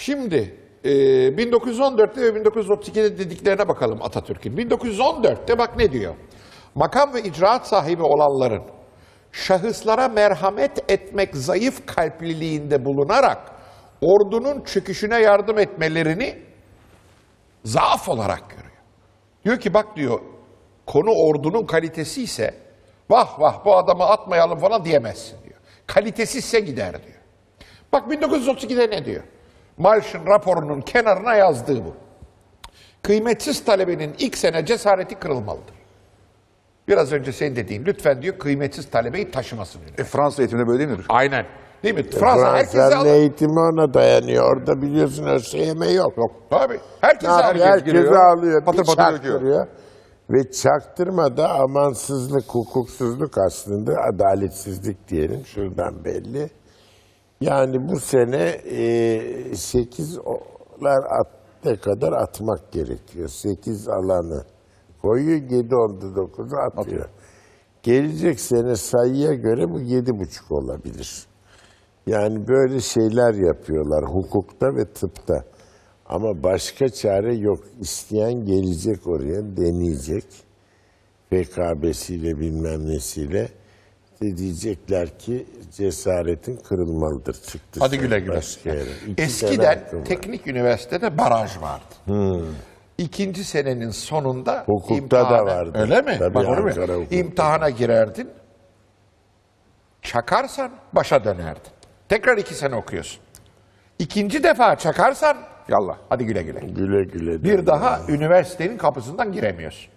Şimdi e, 1914'te ve 1932'de dediklerine bakalım Atatürk'ün. 1914'te bak ne diyor? Makam ve icraat sahibi olanların şahıslara merhamet etmek zayıf kalpliliğinde bulunarak ordunun çöküşüne yardım etmelerini zaaf olarak görüyor. Diyor ki bak diyor konu ordunun kalitesi ise vah vah bu adamı atmayalım falan diyemezsin diyor. Kalitesizse gider diyor. Bak 1932'de ne diyor? Marsh'ın raporunun kenarına yazdığı bu. Kıymetsiz talebenin ilk sene cesareti kırılmalıdır. Biraz önce senin dediğin lütfen diyor kıymetsiz talebeyi taşımasın diyor. E, Fransız eğitimde böyle değil midir? Aynen. Değil mi? Fransa herkese alır. eğitimi ona dayanıyor. Orada biliyorsun ÖSYM yok. Yok. Tabii. Herkese alır. Herkese giriyor, alıyor. patır patır çaktırıyor. Ve çaktırmada amansızlık, hukuksuzluk aslında adaletsizlik diyelim. Şuradan belli. Yani bu sene e, 8'lar at, kadar atmak gerekiyor. 8 alanı koyuyor, 7 onda 9'u atıyor. Gelecek sene sayıya göre bu 7,5 olabilir. Yani böyle şeyler yapıyorlar hukukta ve tıpta. Ama başka çare yok. İsteyen gelecek oraya, deneyecek. PKB'siyle bilmem nesiyle. Diyecekler ki cesaretin kırılmalıdır. Çıktı Hadi güle güle. Eskiden teknik üniversitede baraj vardı. İkinci senenin sonunda Hukukta imtihana- da vardı. Öyle mi? Tabii, Bak, mi? Ankara hukukta. İmtihana girerdin. Çakarsan başa dönerdin. Tekrar iki sene okuyorsun. İkinci defa çakarsan yallah hadi güle güle. Güle güle. Bir daha üniversitenin kapısından giremiyorsun.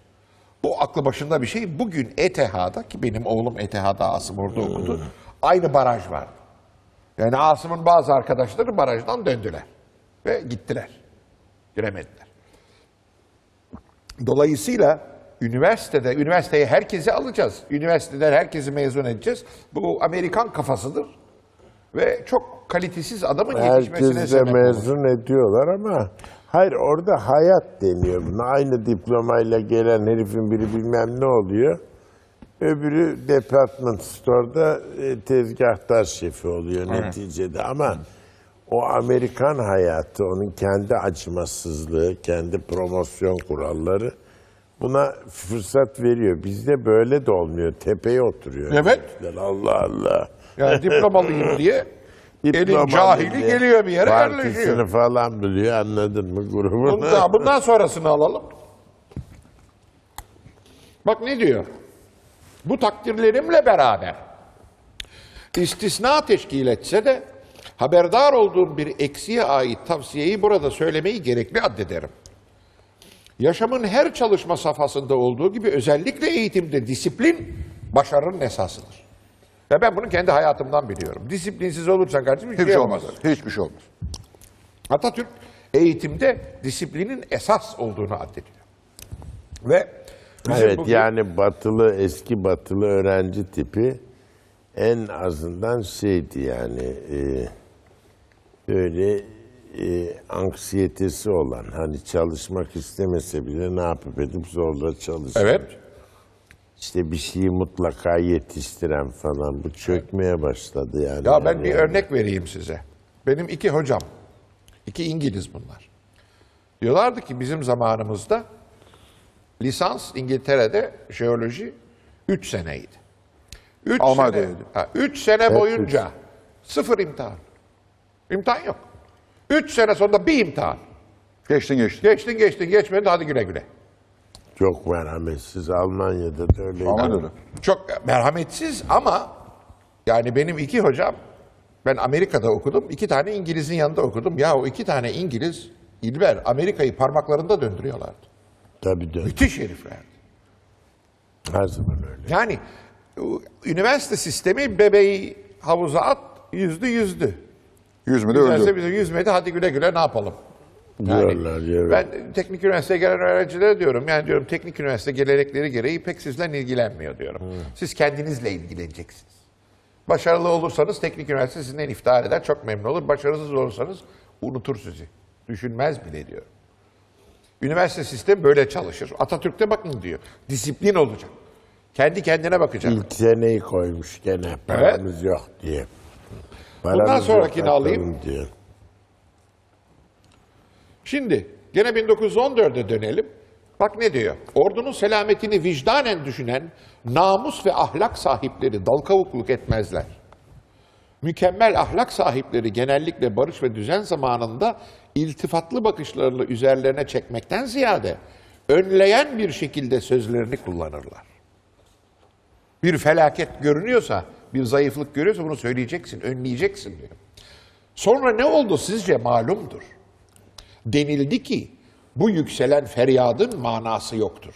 Bu aklı başında bir şey. Bugün ETH'da ki benim oğlum ETH'da Asım orada okudu. Aynı baraj vardı. Yani Asım'ın bazı arkadaşları barajdan döndüler. Ve gittiler. Giremediler. Dolayısıyla üniversitede, üniversiteye herkesi alacağız. Üniversiteden herkesi mezun edeceğiz. Bu Amerikan kafasıdır. Ve çok kalitesiz adamın yetişmesine Herkes de sebep olur. mezun ediyorlar ama hayır orada hayat deniyor buna. Aynı diplomayla gelen herifin biri bilmem ne oluyor. Öbürü department store'da e, tezgahtar şefi oluyor neticede ama o Amerikan hayatı, onun kendi acımasızlığı, kendi promosyon kuralları buna fırsat veriyor. Bizde böyle de olmuyor. Tepeye oturuyor. Evet. herifler. Allah Allah. Yani diplomalıyım diye elin cahili diye geliyor bir yere Partisini yerleşiyor. falan biliyor anladın mı grubunu? Bundan, bundan sonrasını alalım. Bak ne diyor? Bu takdirlerimle beraber istisna teşkil etse de haberdar olduğum bir eksiğe ait tavsiyeyi burada söylemeyi gerekli addederim. Yaşamın her çalışma safhasında olduğu gibi özellikle eğitimde disiplin başarının esasıdır. Ve ben bunu kendi hayatımdan biliyorum. Disiplinsiz olursan kardeşim hiçbir Hiçbir şey şey olmaz. olmaz. Hiçbir şey olmaz. Atatürk eğitimde disiplinin esas olduğunu addediyor. Ve Evet bugün- yani batılı eski batılı öğrenci tipi en azından şeydi yani e, böyle e, anksiyetesi olan hani çalışmak istemese bile ne yapıp edip zorla çalışıyor. Evet. İşte bir şeyi mutlaka yetiştiren falan bu çökmeye başladı yani. Ya ben bir Yani. örnek vereyim size. Benim iki hocam, iki İngiliz bunlar. Diyorlardı ki bizim zamanımızda lisans İngiltere'de jeoloji 3 seneydi. 3 Almanya'da sene, ha, üç sene boyunca sıfır imtihan. İmtihan yok. 3 sene sonunda bir imtihan. Geçtin geçtin. Geçtin geçtin geçmedin hadi güle güle. Çok merhametsiz Almanya'da da öyle. Almanya'da öyle. Çok merhametsiz ama yani benim iki hocam ben Amerika'da okudum. iki tane İngiliz'in yanında okudum. Ya o iki tane İngiliz İlber Amerika'yı parmaklarında döndürüyorlardı. Tabii de Müthiş heriflerdi. her zaman öyle. Yani üniversite sistemi bebeği havuza at yüzdü yüzdü. Üniversite öldü. bize yüzmedi hadi güle güle ne yapalım? Diyorlar evet. Ben teknik üniversiteye gelen öğrencilere diyorum. Yani diyorum teknik üniversite gelenekleri gereği pek sizden ilgilenmiyor diyorum. Siz kendinizle ilgileneceksiniz. Başarılı olursanız teknik üniversite sizinden iftihar eder. Çok memnun olur. Başarısız olursanız unutur sizi. Düşünmez bile diyor. Üniversite sistemi böyle çalışır. Atatürk'te bakın diyor. Disiplin olacak. Kendi kendine bakacak. İlk seneyi koymuş gene paramız yok diye. Bundan Paramız yok, sonrakini alayım. Diyor. Şimdi gene 1914'e dönelim. Bak ne diyor? Ordunun selametini vicdanen düşünen namus ve ahlak sahipleri dal kavukluk etmezler. Mükemmel ahlak sahipleri genellikle barış ve düzen zamanında iltifatlı bakışlarını üzerlerine çekmekten ziyade önleyen bir şekilde sözlerini kullanırlar. Bir felaket görünüyorsa, bir zayıflık görüyorsa bunu söyleyeceksin, önleyeceksin diyor. Sonra ne oldu sizce malumdur. Denildi ki bu yükselen feryadın manası yoktur.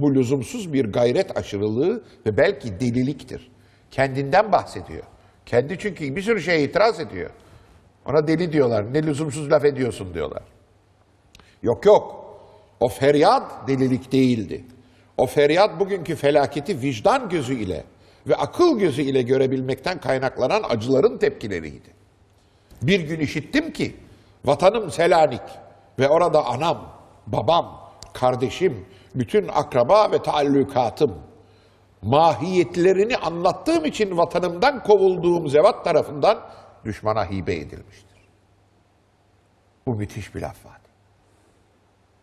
Bu lüzumsuz bir gayret aşırılığı ve belki deliliktir. Kendinden bahsediyor. Kendi çünkü bir sürü şeye itiraz ediyor. Ona deli diyorlar. Ne lüzumsuz laf ediyorsun diyorlar. Yok yok. O feryat delilik değildi. O feryat bugünkü felaketi vicdan gözü ile ve akıl gözü ile görebilmekten kaynaklanan acıların tepkileriydi. Bir gün işittim ki vatanım Selanik ve orada anam, babam, kardeşim, bütün akraba ve taallukatım mahiyetlerini anlattığım için vatanımdan kovulduğum zevat tarafından düşmana hibe edilmiştir. Bu müthiş bir laf var.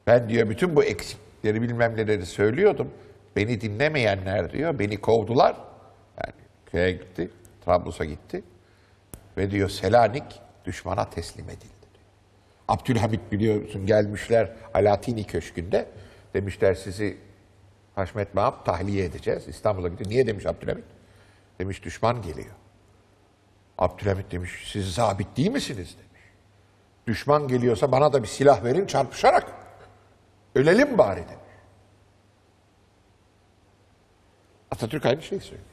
Ben diyor bütün bu eksikleri bilmem neleri söylüyordum. Beni dinlemeyenler diyor beni kovdular. Yani köye gitti, Trablus'a gitti. Ve diyor Selanik düşmana teslim edildi. Abdülhamit biliyorsun gelmişler Alatini Köşkü'nde. Demişler sizi Haşmet Mahmut tahliye edeceğiz. İstanbul'a gidiyor. Niye demiş Abdülhamit? Demiş düşman geliyor. Abdülhamit demiş siz zabit değil misiniz demiş. Düşman geliyorsa bana da bir silah verin çarpışarak. Ölelim bari demiş. Atatürk aynı şeyi söylüyor.